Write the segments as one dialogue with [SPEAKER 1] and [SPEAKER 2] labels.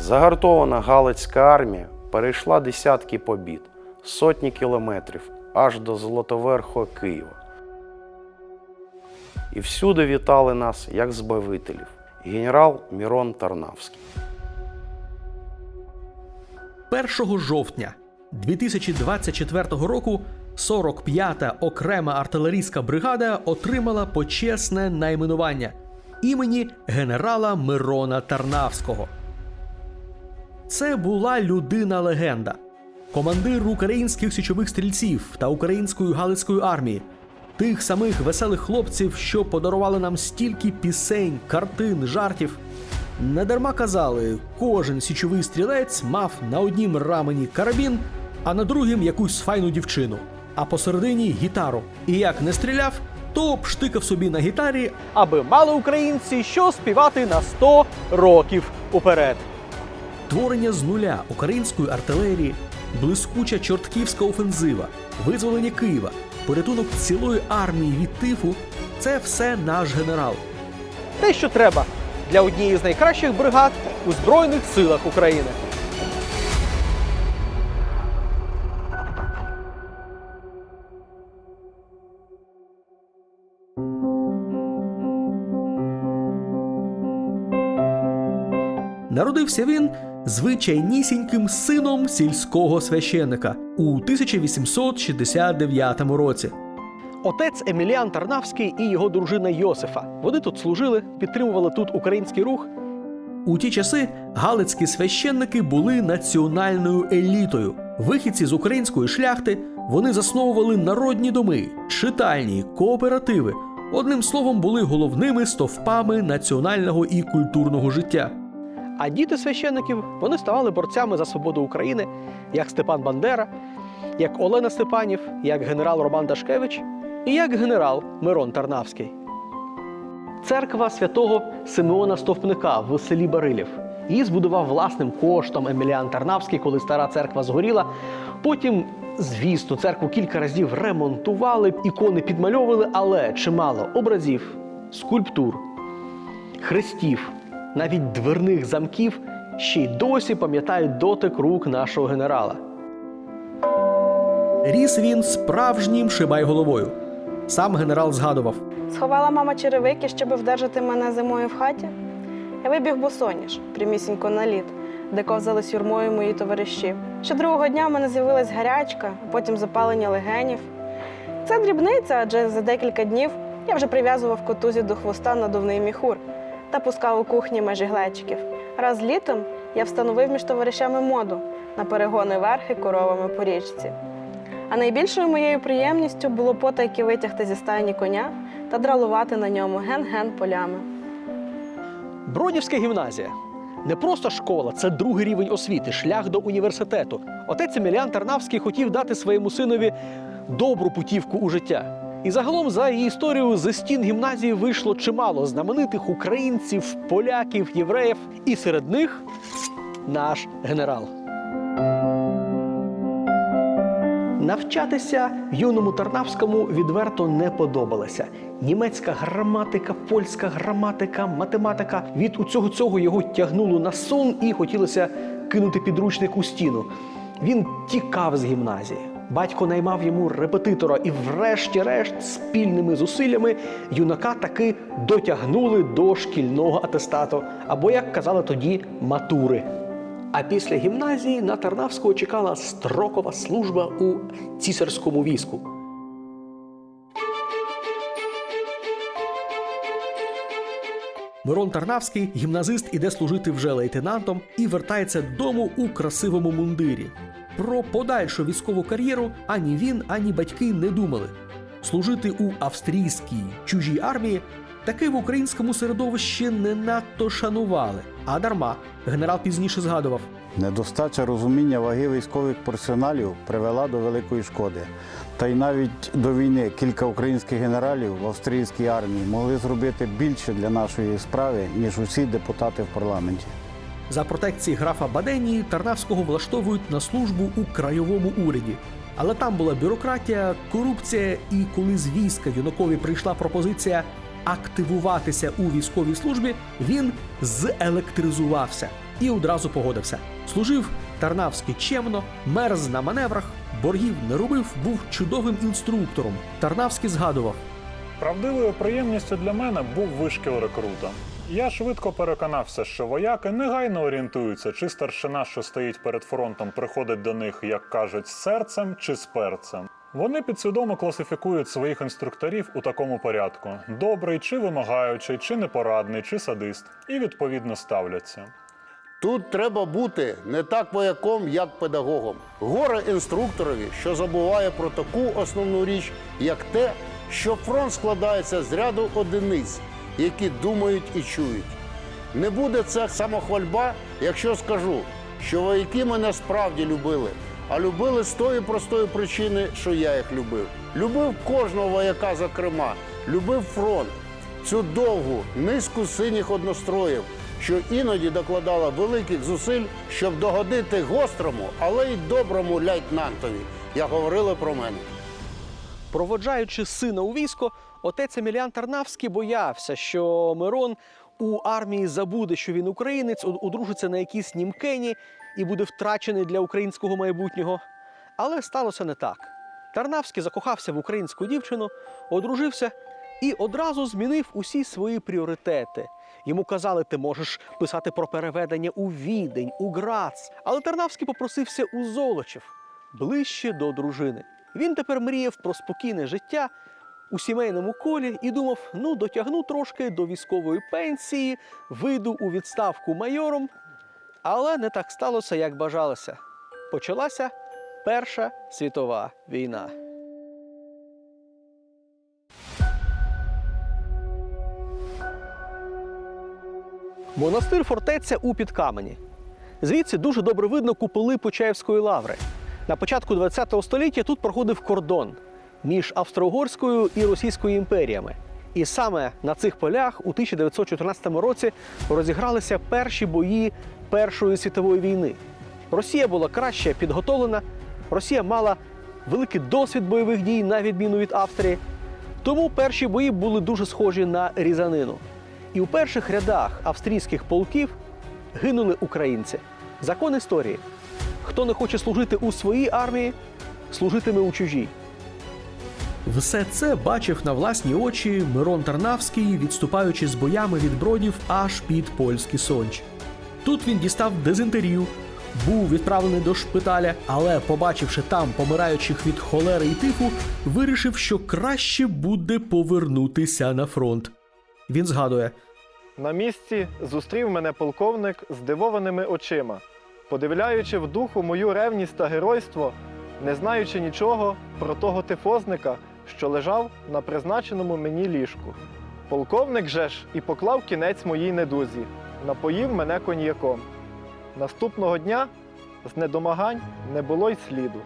[SPEAKER 1] Загартована Галицька армія перейшла десятки побід, сотні кілометрів аж до Золотоверхого Києва. І всюди вітали нас як збавителів генерал Мірон Тарнавський.
[SPEAKER 2] 1 жовтня 2024 року 45-та окрема артилерійська бригада отримала почесне найменування імені генерала Мирона Тарнавського. Це була людина-легенда, командир українських січових стрільців та української галицької армії, тих самих веселих хлопців, що подарували нам стільки пісень, картин, жартів. Недарма казали, кожен січовий стрілець мав на однім рамені карабін, а на другім якусь файну дівчину, а посередині гітару. І як не стріляв, то пштикав собі на гітарі,
[SPEAKER 3] аби мали українці що співати на 100 років уперед.
[SPEAKER 2] Творення з нуля української артилерії, блискуча чортківська офензива, визволення Києва, порятунок цілої армії від тифу це все наш генерал.
[SPEAKER 3] Те, що треба для однієї з найкращих бригад у Збройних силах України.
[SPEAKER 2] Народився він звичайнісіньким сином сільського священника у 1869 році.
[SPEAKER 3] Отець Еміліан Тарнавський і його дружина Йосифа. Вони тут служили, підтримували тут український рух.
[SPEAKER 2] У ті часи галицькі священники були національною елітою. Вихідці з української шляхти вони засновували народні доми, читальні, кооперативи. Одним словом, були головними стовпами національного і культурного життя.
[SPEAKER 3] А діти священників вони ставали борцями за свободу України, як Степан Бандера, як Олена Степанів, як генерал Роман Дашкевич і як генерал Мирон Тарнавський. Церква святого Симеона Стовпника в селі Барилів. Її збудував власним коштом Еміліан Тарнавський, коли стара церква згоріла. Потім, звісно, церкву кілька разів ремонтували, ікони підмальовували, але чимало образів, скульптур, хрестів, навіть дверних замків ще й досі пам'ятають дотик рук нашого генерала.
[SPEAKER 2] Ріс він справжнім шибай-головою. Сам генерал згадував:
[SPEAKER 4] Сховала мама черевики, щоб вдержати мене зимою в хаті. Я вибіг босоніж, прямісінько на лід, де ковзались юрмою мої товариші. Ще другого дня в мене з'явилась гарячка, а потім запалення легенів. Це дрібниця, адже за декілька днів я вже прив'язував котузі до хвоста надувний міхур та пускав у кухні межі глечиків. Раз літом я встановив між товаришами моду на перегони верхи коровами по річці. А найбільшою моєю приємністю було потайки витягти зі стайні коня та дралувати на ньому ген-ген полями.
[SPEAKER 3] Бродівська гімназія не просто школа, це другий рівень освіти, шлях до університету. Отець Еміліан Тарнавський хотів дати своєму синові добру путівку у життя. І загалом за її історію зі стін гімназії вийшло чимало знаменитих українців, поляків, євреїв, і серед них наш генерал. Навчатися юному Тарнавському відверто не подобалося. Німецька граматика, польська граматика, математика. Від усього цього його тягнуло на сон і хотілося кинути підручник у стіну. Він тікав з гімназії. Батько наймав йому репетитора, і, врешті-решт, спільними зусиллями юнака таки дотягнули до шкільного атестату, або, як казали тоді, матури. А після гімназії на Тарнавського чекала строкова служба у цісарському війську.
[SPEAKER 2] Мирон Тарнавський, гімназист, іде служити вже лейтенантом і вертається додому у красивому мундирі. Про подальшу військову кар'єру ані він, ані батьки не думали. Служити у австрійській чужій армії таки в українському середовищі не надто шанували. А дарма генерал пізніше згадував.
[SPEAKER 5] Недостача розуміння ваги військових персоналів привела до великої шкоди. Та й навіть до війни кілька українських генералів в австрійській армії могли зробити більше для нашої справи, ніж усі депутати в парламенті.
[SPEAKER 2] За протекції графа Баденії Тарнавського влаштовують на службу у краєвому уряді. Але там була бюрократія, корупція, і коли з війська юнакові прийшла пропозиція активуватися у військовій службі, він зелектризувався. і одразу погодився. Служив Тарнавський чемно, мерз на маневрах, боргів не робив, був чудовим інструктором. Тарнавський згадував.
[SPEAKER 6] Правдивою приємністю для мене був вишкіл рекрута. Я швидко переконався, що вояки негайно орієнтуються, чи старшина, що стоїть перед фронтом, приходить до них, як кажуть, з серцем чи з перцем. Вони підсвідомо класифікують своїх інструкторів у такому порядку: добрий, чи вимагаючий, чи непорадний, чи садист, і відповідно ставляться.
[SPEAKER 7] Тут треба бути не так вояком, як педагогом. Горе інструкторові, що забуває про таку основну річ, як те, що фронт складається з ряду одиниць, які думають і чують. Не буде це самохвальба, якщо скажу, що вояки мене справді любили, а любили з тої простої причини, що я їх любив. Любив кожного вояка, зокрема, любив фронт, цю довгу низку синіх одностроїв, що іноді докладала великих зусиль, щоб догодити гострому, але й доброму лейтенантові, як говорили про мене.
[SPEAKER 3] Проводжаючи сина у військо, отець Еміліан Тарнавський боявся, що Мирон у армії забуде, що він українець, одружиться на якійсь німкені і буде втрачений для українського майбутнього. Але сталося не так. Тарнавський закохався в українську дівчину, одружився і одразу змінив усі свої пріоритети. Йому казали, ти можеш писати про переведення у Відень, у Грац. Але Тарнавський попросився у Золочів ближче до дружини. Він тепер мріяв про спокійне життя у сімейному колі і думав: ну, дотягну трошки до військової пенсії, вийду у відставку майором. Але не так сталося, як бажалося. Почалася Перша світова війна. Монастир фортеця у Підкамені. Звідси дуже добре видно куполи Почаївської лаври. На початку ХХ століття тут проходив кордон між Австро-Угорською і Російською імперіями. І саме на цих полях у 1914 році розігралися перші бої Першої світової війни. Росія була краще підготовлена, Росія мала великий досвід бойових дій, на відміну від Австрії. Тому перші бої були дуже схожі на різанину. І у перших рядах австрійських полків гинули українці. Закон історії. Хто не хоче служити у своїй армії, служитиме у чужій.
[SPEAKER 2] Все це бачив на власні очі Мирон Тарнавський, відступаючи з боями від бродів аж під польський сонч. Тут він дістав дизентерію, був відправлений до шпиталя, але, побачивши там помираючих від холери і тифу, вирішив, що краще буде повернутися на фронт. Він згадує:
[SPEAKER 8] На місці зустрів мене полковник здивованими очима, подивляючи в духу мою ревність та геройство, не знаючи нічого про того тифозника, що лежав на призначеному мені ліжку. Полковник же ж і поклав кінець моїй недузі, напоїв мене коньяком. Наступного дня з недомагань не було й сліду.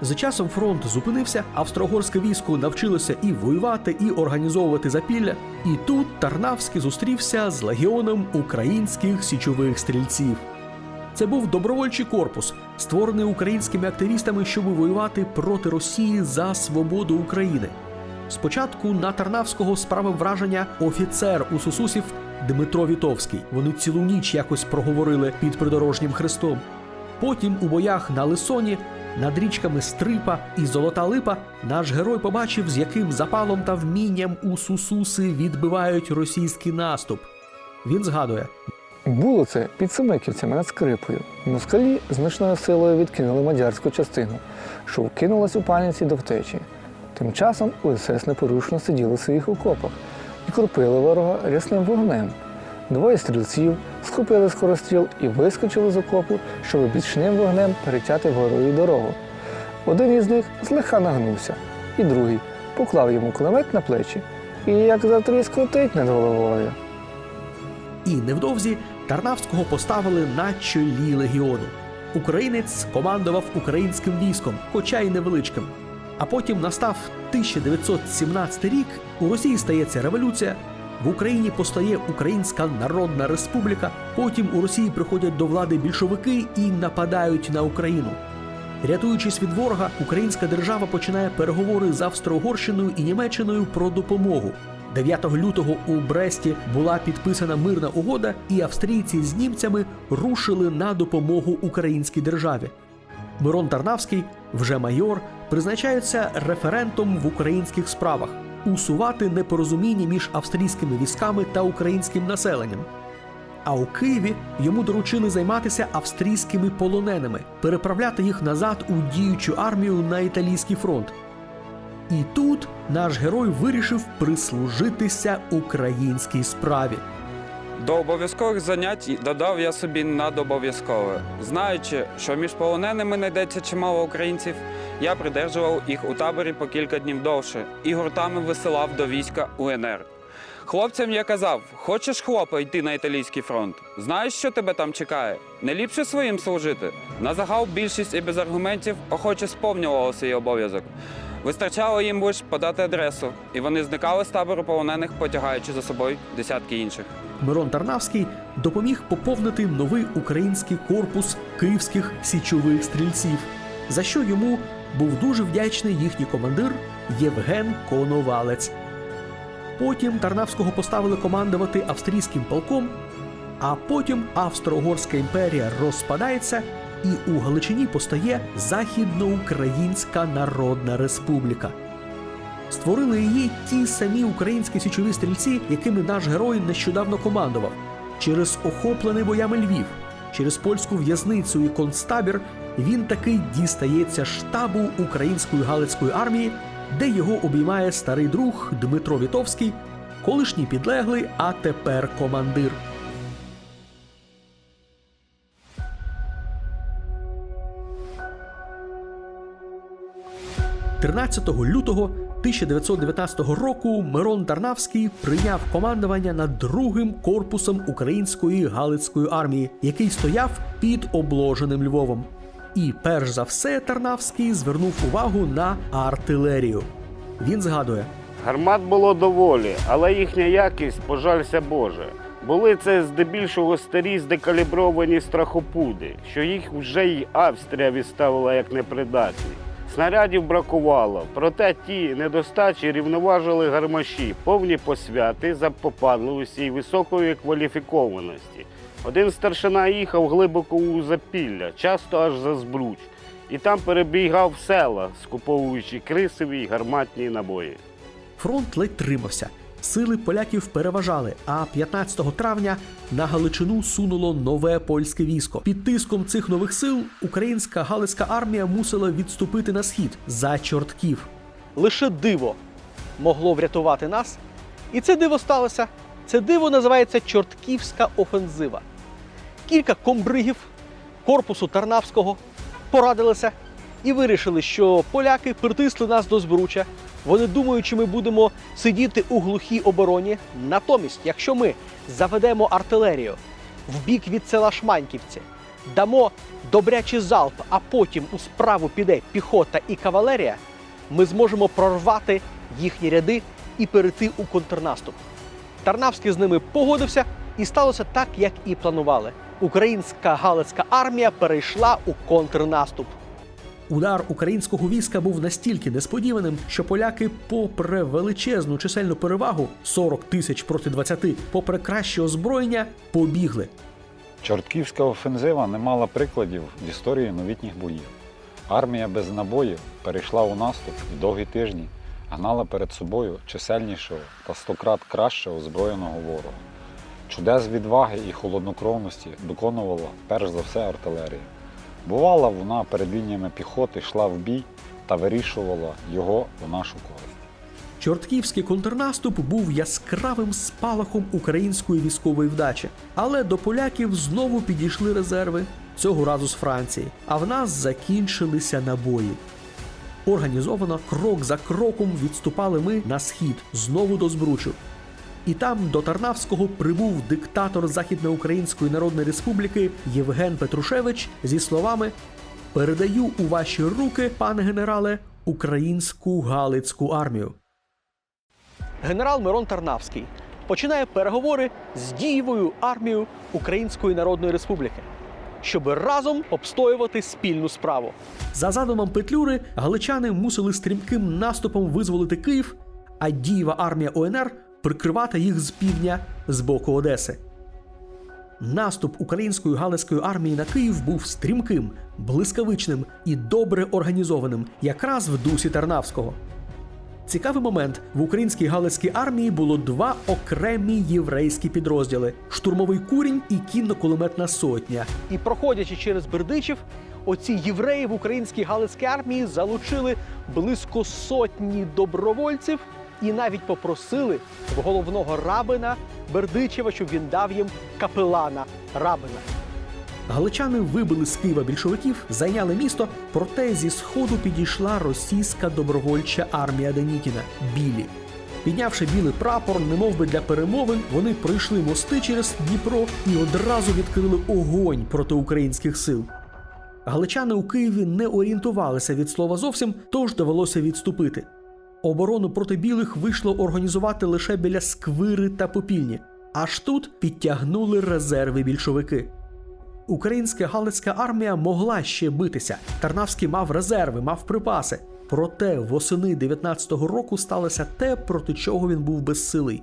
[SPEAKER 2] За часом фронт зупинився, австро-угорське військо навчилося і воювати, і організовувати запілля. І тут Тарнавський зустрівся з легіоном українських січових стрільців. Це був добровольчий корпус, створений українськими активістами, щоб воювати проти Росії за свободу України. Спочатку на Тарнавського справив враження офіцер у Сусусів Дмитро Вітовський. Вони цілу ніч якось проговорили під придорожнім хрестом. Потім у боях на Лисоні над річками Стрипа і Золота Липа наш герой побачив, з яким запалом та вмінням у Сусуси відбивають російський наступ. Він згадує:
[SPEAKER 9] Було це під Семиківцями над Скрипою. Москалі значною силою відкинули мадярську частину, що вкинулась у паніці до втечі. Тим часом УСС непорушно сиділи в своїх окопах і кропили ворога рясним вогнем. Двоє стрільців схопили скоростріл і вискочили з окопу, щоб бічним вогнем перетяти ворогу дорогу. Один із них злегка нагнувся, і другий поклав йому кулемет на плечі і як затріскотить над головою.
[SPEAKER 2] І невдовзі Тарнавського поставили на чолі легіону. Українець командував українським військом, хоча й невеличким. А потім настав 1917 рік. У Росії стається революція. В Україні постає Українська Народна Республіка. Потім у Росії приходять до влади більшовики і нападають на Україну. Рятуючись від ворога, українська держава починає переговори з Австро-Угорщиною і Німеччиною про допомогу. 9 лютого у Бресті була підписана мирна угода, і австрійці з німцями рушили на допомогу українській державі. Мирон Тарнавський, вже майор, призначається референтом в українських справах усувати непорозуміння між австрійськими військами та українським населенням. А у Києві йому доручили займатися австрійськими полоненими, переправляти їх назад у діючу армію на італійський фронт. І тут наш герой вирішив прислужитися українській справі.
[SPEAKER 10] До обов'язкових занять додав я собі надобов'язкове. Знаючи, що між полоненими знайдеться чимало українців, я придержував їх у таборі по кілька днів довше і гуртами висилав до війська УНР. Хлопцям я казав: хочеш хлопа йти на італійський фронт? Знаєш, що тебе там чекає? Не ліпше своїм служити. На загал більшість і без аргументів охоче сповнювало свій обов'язок. Вистачало їм лише подати адресу, і вони зникали з табору полонених, потягаючи за собою десятки інших.
[SPEAKER 2] Мирон Тарнавський допоміг поповнити новий український корпус київських січових стрільців, за що йому був дуже вдячний їхній командир Євген Коновалець. Потім Тарнавського поставили командувати австрійським полком, а потім Австро-Угорська імперія розпадається, і у Галичині постає Західноукраїнська Народна Республіка. Створили її ті самі українські січові стрільці, якими наш герой нещодавно командував. Через охоплений боями Львів, через польську в'язницю і концтабір він таки дістається штабу української галицької армії, де його обіймає старий друг Дмитро Вітовський, колишній підлеглий, а тепер командир. – 13 лютого 1919 року Мирон Тарнавський прийняв командування над другим корпусом української галицької армії, який стояв під обложеним Львовом. І перш за все Тарнавський звернув увагу на артилерію. Він згадує:
[SPEAKER 11] Гармат було доволі, але їхня якість, пожалься Боже. Були це здебільшого старі здекалібровані страхопуди, що їх вже й Австрія відставила як непридатні. Снарядів бракувало, проте ті недостачі рівноважили гармаші, повні посвяти, запопадливості і високої кваліфікованості. Один старшина їхав глибоко у запілля, часто аж за збруч, і там перебігав села, скуповуючи крисові й гарматні набої.
[SPEAKER 2] фронт ледь тримався. Сили поляків переважали, а 15 травня на Галичину сунуло нове польське військо. Під тиском цих нових сил українська галицька армія мусила відступити на схід за чортків.
[SPEAKER 3] Лише диво могло врятувати нас. І це диво сталося. Це диво називається Чортківська офензива. Кілька комбригів корпусу Тарнавського порадилися і вирішили, що поляки притисли нас до збруча. Вони думають, що ми будемо сидіти у глухій обороні. Натомість, якщо ми заведемо артилерію в бік від села Шманьківці, дамо добрячий залп, а потім у справу піде піхота і кавалерія, ми зможемо прорвати їхні ряди і перейти у контрнаступ. Тарнавський з ними погодився, і сталося так, як і планували. Українська галицька армія перейшла у контрнаступ.
[SPEAKER 2] Удар українського війська був настільки несподіваним, що поляки, попри величезну чисельну перевагу 40 тисяч проти 20, попри краще озброєння, побігли.
[SPEAKER 12] Чортківська офензива не мала прикладів в історії новітніх боїв. Армія без набоїв перейшла у наступ і довгі тижні гнала перед собою чисельнішого та стократ краще озброєного ворога. Чудес відваги і холоднокровності виконувала перш за все артилерія. Бувала, вона перед лініями піхоти йшла в бій та вирішувала його у нашу користь.
[SPEAKER 2] Чортківський контрнаступ був яскравим спалахом української військової вдачі, але до поляків знову підійшли резерви цього разу з Франції. А в нас закінчилися набої. Організовано крок за кроком відступали ми на схід, знову до Збручу. І там до Тарнавського прибув диктатор Західноукраїнської Народної Республіки Євген Петрушевич зі словами: Передаю у ваші руки, пане генерале, українську галицьку армію.
[SPEAKER 3] Генерал Мирон Тарнавський починає переговори з дієвою армією Української Народної Республіки, щоб разом обстоювати спільну справу.
[SPEAKER 2] За задумом Петлюри, галичани мусили стрімким наступом визволити Київ, а дієва армія УНР прикривати їх з півдня з боку Одеси. Наступ української галицької армії на Київ був стрімким, блискавичним і добре організованим, якраз в дусі Тарнавського. Цікавий момент: в українській галицькій армії було два окремі єврейські підрозділи: штурмовий курінь і кінно-кулеметна сотня.
[SPEAKER 3] І проходячи через Бердичів, оці євреї в українській галицькій армії залучили близько сотні добровольців і навіть попросили в головного рабина Бердичева, щоб він дав їм капелана рабина.
[SPEAKER 2] Галичани вибили з Києва більшовиків, зайняли місто, проте зі сходу підійшла російська добровольча армія Денікіна білі. Піднявши білий прапор, немов би для перемовин, вони пройшли мости через Дніпро і одразу відкрили огонь проти українських сил. Галичани у Києві не орієнтувалися від слова зовсім, тож довелося відступити. Оборону проти білих вийшло організувати лише біля сквири та попільні. Аж тут підтягнули резерви більшовики. Українська галицька армія могла ще битися. Тарнавський мав резерви, мав припаси. Проте восени 19-го року сталося те, проти чого він був безсилий: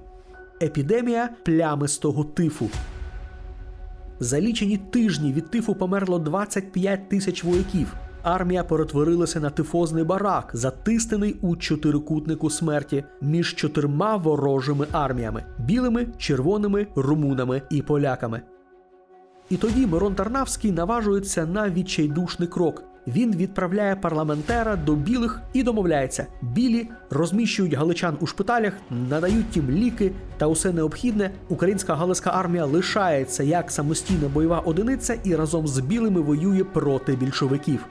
[SPEAKER 2] епідемія плямистого тифу. За лічені тижні від тифу померло 25 тисяч вояків. Армія перетворилася на тифозний барак, затиснений у чотирикутнику смерті між чотирма ворожими арміями білими, червоними, румунами і поляками. І тоді Мирон Тарнавський наважується на відчайдушний крок. Він відправляє парламентера до білих і домовляється: білі розміщують галичан у шпиталях, надають їм ліки та усе необхідне. Українська галицька армія лишається як самостійна бойова одиниця і разом з білими воює проти більшовиків.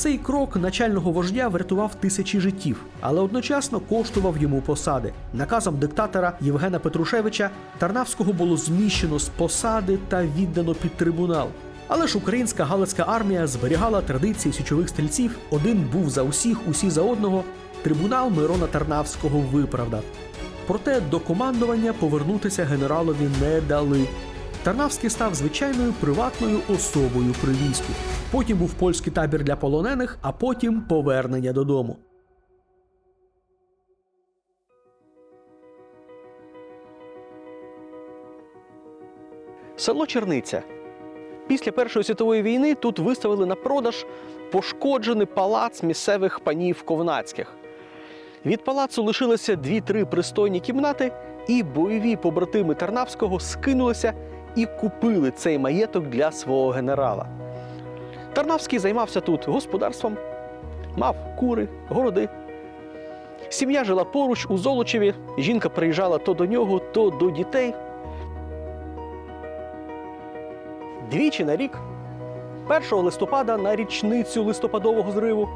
[SPEAKER 2] Цей крок начального вождя врятував тисячі життів, але одночасно коштував йому посади. Наказом диктатора Євгена Петрушевича Тарнавського було зміщено з посади та віддано під трибунал. Але ж українська галицька армія зберігала традиції січових стрільців. Один був за усіх, усі за одного. Трибунал Мирона Тарнавського виправдав. Проте до командування повернутися генералові не дали. Тарнавський став звичайною приватною особою при війську. Потім був польський табір для полонених, а потім повернення додому.
[SPEAKER 3] Село Черниця. Після Першої світової війни тут виставили на продаж пошкоджений палац місцевих панів ковнацьких. Від палацу лишилися дві-три пристойні кімнати, і бойові побратими Тарнавського скинулися і купили цей маєток для свого генерала. Тарнавський займався тут господарством, мав кури, городи. Сім'я жила поруч у Золочеві. Жінка приїжджала то до нього, то до дітей. Двічі на рік, 1 листопада на річницю листопадового зриву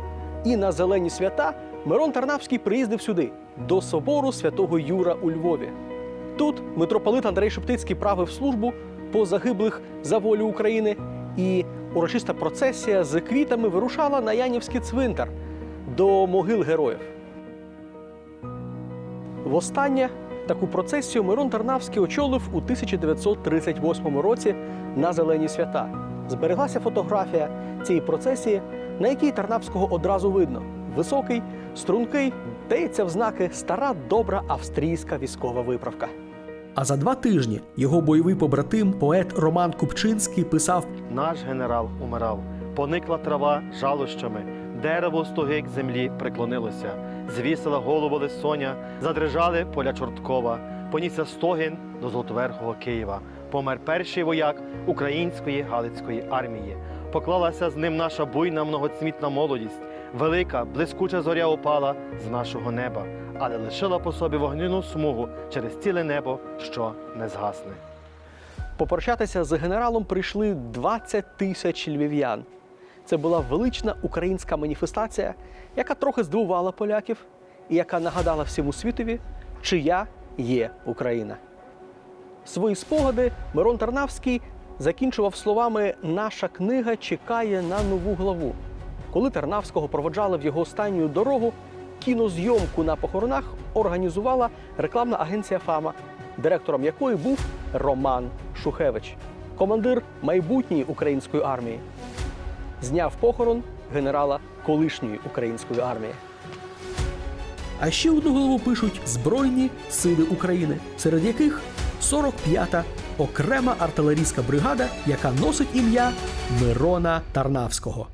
[SPEAKER 3] і на зелені свята Мирон Тарнавський приїздив сюди, до собору святого Юра у Львові. Тут митрополит Андрей Шептицький правив службу по загиблих за волю України, і урочиста процесія з квітами вирушала на Янівський цвинтар до могил героїв. Востаннє таку процесію Мирон Тарнавський очолив у 1938 році на зелені свята. Збереглася фотографія цієї процесії, на якій Тарнавського одразу видно: високий, стрункий, дається в знаки стара добра австрійська військова виправка.
[SPEAKER 2] А за два тижні його бойовий побратим, поет Роман Купчинський, писав
[SPEAKER 8] Наш генерал умирав, поникла трава жалощами, дерево стоги к землі приклонилося, звісила голову лисоня, задрижали поля Чорткова, понісся стогін до Золотоверхого Києва. Помер перший вояк української Галицької армії. Поклалася з ним наша буйна многоцвітна молодість. Велика, блискуча зоря опала з нашого неба, але лишила по собі вогняну смугу через ціле небо, що не згасне.
[SPEAKER 3] Попрощатися з генералом прийшли 20 тисяч львів'ян. Це була велична українська маніфестація, яка трохи здивувала поляків і яка нагадала всьому світові, чия є Україна. Свої спогади Мирон Тарнавський закінчував словами Наша книга чекає на нову главу. Коли Тарнавського проводжали в його останню дорогу, кінозйомку на похоронах організувала рекламна агенція Фама, директором якої був Роман Шухевич, командир майбутньої української армії. Зняв похорон генерала колишньої української армії.
[SPEAKER 2] А ще одну голову пишуть Збройні Сили України, серед яких 45-та окрема артилерійська бригада, яка носить ім'я Мирона Тарнавського.